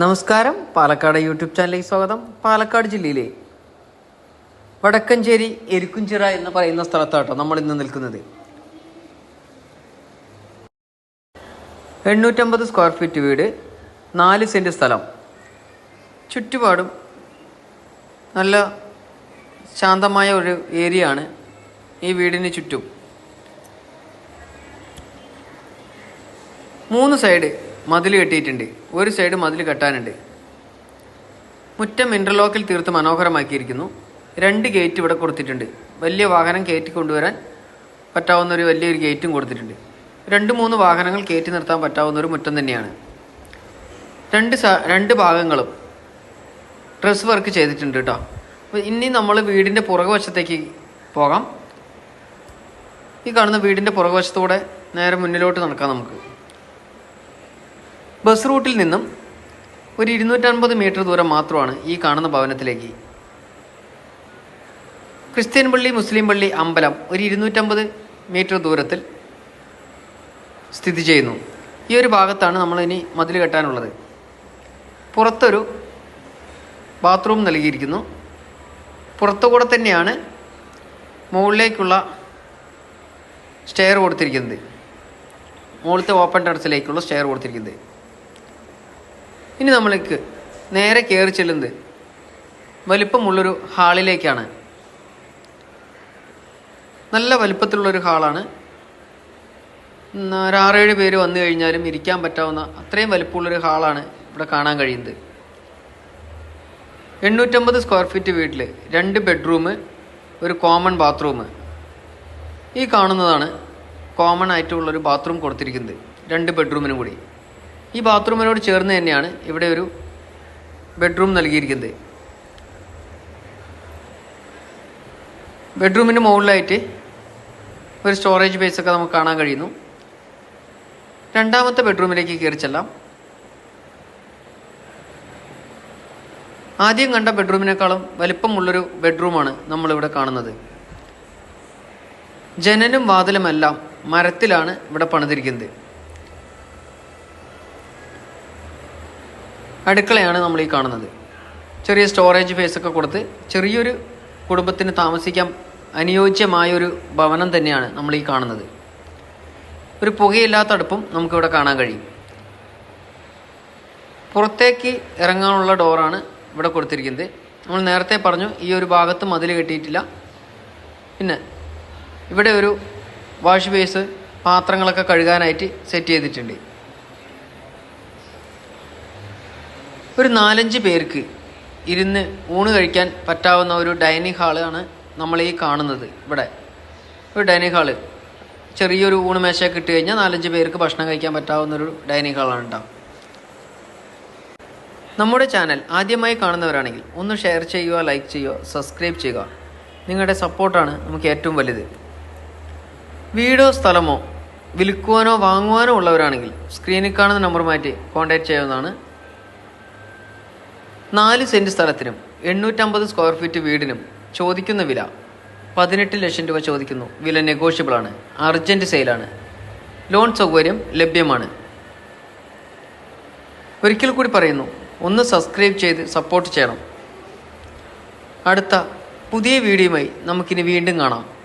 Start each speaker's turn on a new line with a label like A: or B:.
A: നമസ്കാരം. പാലക്കാട് യൂട്യൂബ് ചാനലിലേക്ക് സ്വാഗതം. പാലക്കാട് ജില്ലയിലെ വടക്കഞ്ചേരി എരിക്കുംചിറ എന്ന് പറയുന്ന സ്ഥലത്താട്ടോ നമ്മൾ ഇന്ന് നിൽക്കുന്നത്. എണ്ണൂറ്റമ്പത് സ്ക്വയർ ഫീറ്റ് വീട് നാല് സെന്റ് സ്ഥലം. ചുറ്റുപാടും നല്ല ശാന്തമായ ഒരു ഏരിയ ആണ് ഈ വീടിന് ചുറ്റും. മൂന്ന് സൈഡ് മതിൽ കെട്ടിയിട്ടുണ്ട്. ഒരു സൈഡ് മതിൽ കെട്ടാനുണ്ട്. മുറ്റം ഇന്റർലോക്കിൽ തീർത്ത് മനോഹരമാക്കിയിരിക്കുന്നു. രണ്ട് ഗേറ്റ് ഇവിടെ കൊടുത്തിട്ടുണ്ട്. വലിയ വാഹനം കയറ്റി കൊണ്ടുവരാൻ പറ്റാവുന്ന ഒരു വലിയൊരു ഗേറ്റും കൊടുത്തിട്ടുണ്ട്. രണ്ട് മൂന്ന് വാഹനങ്ങൾ കയറ്റി നിർത്താൻ പറ്റാവുന്ന ഒരു മുറ്റം തന്നെയാണ്. രണ്ട് രണ്ട് ഭാഗങ്ങളും ഡ്രസ് വർക്ക് ചെയ്തിട്ടുണ്ട് കേട്ടോ ഇനി നമ്മൾ വീടിന്റെ പുറകുവശത്തേക്ക് പോകാം. ഈ കാണുന്ന വീടിന്റെ പുറകുവശത്തൂടെ നേരെ മുന്നിലോട്ട് നടക്കാം നമുക്ക്. ബസ് റൂട്ടിൽ നിന്നും ഒരു ഇരുന്നൂറ്റൻപത് മീറ്റർ ദൂരം മാത്രമാണ് ഈ കാണുന്ന ഭവനത്തിലേക്ക്. ക്രിസ്ത്യൻ പള്ളി മുസ്ലിം പള്ളി അമ്പലം ഒരു ഇരുന്നൂറ്റമ്പത് മീറ്റർ ദൂരത്തിൽ സ്ഥിതി ചെയ്യുന്നു. ഈ ഒരു ഭാഗത്താണ് നമ്മൾ ഇനി മതിൽ കെട്ടാനുള്ളത്. പുറത്തൊരു ബാത്റൂം നൽകിയിരിക്കുന്നു. പുറത്തുകൂടെ തന്നെയാണ് മുകളിലേക്കുള്ള സ്റ്റെയർ കൊടുത്തിരിക്കുന്നത്. മുകളിലത്തെ ഓപ്പൺ ടെറസിലേക്കുള്ള സ്റ്റെയർ കൊടുത്തിരിക്കുന്നത്. ഇനി നമ്മൾക്ക് നേരെ കയറി ചെല്ലുന്നത് വലിപ്പമുള്ളൊരു ഹാളിലേക്കാണ്. നല്ല വലിപ്പത്തിലുള്ളൊരു ഹാളാണ്. ഒരാറേഴ് പേര് വന്നു കഴിഞ്ഞാലും ഇരിക്കാൻ പറ്റാവുന്ന അത്രയും വലിപ്പമുള്ളൊരു ഹാളാണ് ഇവിടെ കാണാൻ കഴിയുന്നത്. എണ്ണൂറ്റമ്പത് സ്ക്വയർ ഫീറ്റ് വീട്ടിൽ രണ്ട് ബെഡ്റൂം ഒരു കോമൺ ബാത്റൂം. ഈ കാണുന്നതാണ് കോമൺ ആയിട്ടുള്ളൊരു ബാത്റൂം കൊടുത്തിരിക്കുന്നത് രണ്ട് ബെഡ്റൂമിനും കൂടി. ഈ ബാത്റൂമിനോട് ചേർന്ന് തന്നെയാണ് ഇവിടെ ഒരു ബെഡ്റൂം നൽകിയിരിക്കുന്നത്. ബെഡ്റൂമിന് മുകളിലായിട്ട് ഒരു സ്റ്റോറേജ് ബേസ് ഒക്കെ നമുക്ക് കാണാൻ കഴിയുന്നു. രണ്ടാമത്തെ ബെഡ്റൂമിലേക്ക് കയറി ചെല്ലാം. ആദ്യം കണ്ട ബെഡ്റൂമിനേക്കാളും വലിപ്പമുള്ളൊരു ബെഡ്റൂമാണ് നമ്മളിവിടെ കാണുന്നത്. ജനലും വാതിലുമെല്ലാം മരത്തിലാണ് ഇവിടെ പണിതിരിക്കുന്നത്. അടുക്കളയാണ് നമ്മൾ ഈ കാണുന്നത്. ചെറിയ സ്റ്റോറേജ് ഫേസ് ഒക്കെ കൊടുത്ത് ചെറിയൊരു കുടുംബത്തിന് താമസിക്കാൻ അനുയോജ്യമായൊരു ഭവനം തന്നെയാണ് നമ്മൾ ഈ കാണുന്നത്. ഒരു പുകയില്ലാത്ത അടുപ്പും നമുക്കിവിടെ കാണാൻ കഴിയും. പുറത്തേക്ക് ഇറങ്ങാനുള്ള ഡോറാണ് ഇവിടെ കൊടുത്തിരിക്കുന്നത്. നമ്മൾ നേരത്തെ പറഞ്ഞു ഈ ഒരു ഭാഗത്ത് മതിൽ കെട്ടിയിട്ടില്ല. പിന്നെ ഇവിടെ ഒരു വാഷ് ബേസ് പാത്രങ്ങളൊക്കെ കഴുകാനായിട്ട് സെറ്റ് ചെയ്തിട്ടുണ്ട്. ഒരു നാലഞ്ച് പേർക്ക് ഇരുന്ന് ഊണ് കഴിക്കാൻ പറ്റാവുന്ന ഒരു ഡൈനിങ് ഹാളാണ് നമ്മൾ ഈ കാണുന്നത് ഇവിടെ. ഒരു ഡൈനിങ് ഹാൾ. ചെറിയൊരു ഊണ് മേശയൊക്കെ ഇട്ട് കഴിഞ്ഞാൽ നാലഞ്ച് പേർക്ക് ഭക്ഷണം കഴിക്കാൻ പറ്റാവുന്ന ഒരു ഡൈനിങ് ഹാളാണ് ഉണ്ടാവും നമ്മുടെ ചാനൽ ആദ്യമായി കാണുന്നവരാണെങ്കിൽ ഒന്ന് ഷെയർ ചെയ്യുക ലൈക്ക് ചെയ്യുക സബ്സ്ക്രൈബ് ചെയ്യുക. നിങ്ങളുടെ സപ്പോർട്ടാണ് നമുക്ക് ഏറ്റവും വലുത്. വീടോ സ്ഥലമോ വിൽക്കുവാനോ വാങ്ങുവാനോ ഉള്ളവരാണെങ്കിൽ സ്ക്രീനിൽ കാണുന്ന നമ്പർ മാറ്റി കോൺടാക്ട് ചെയ്യാവുന്നതാണ്. നാല് സെന്റ് സ്ഥലത്തിനും എണ്ണൂറ്റമ്പത് സ്ക്വയർ ഫീറ്റ് വീടിനും ചോദിക്കുന്ന വില പതിനെട്ട് ലക്ഷം രൂപ ചോദിക്കുന്നു. വില നെഗോഷ്യബിൾ ആണ്. അർജന്റ് സെയിലാണ് ലോൺ സൗകര്യം ലഭ്യമാണ്. ഒരിക്കൽ കൂടി പറയുന്നു. ഒന്ന് സബ്സ്ക്രൈബ് ചെയ്ത് സപ്പോർട്ട് ചെയ്യണം. അടുത്ത പുതിയ വീഡിയോയുമായി നമുക്കിനി വീണ്ടും കാണാം.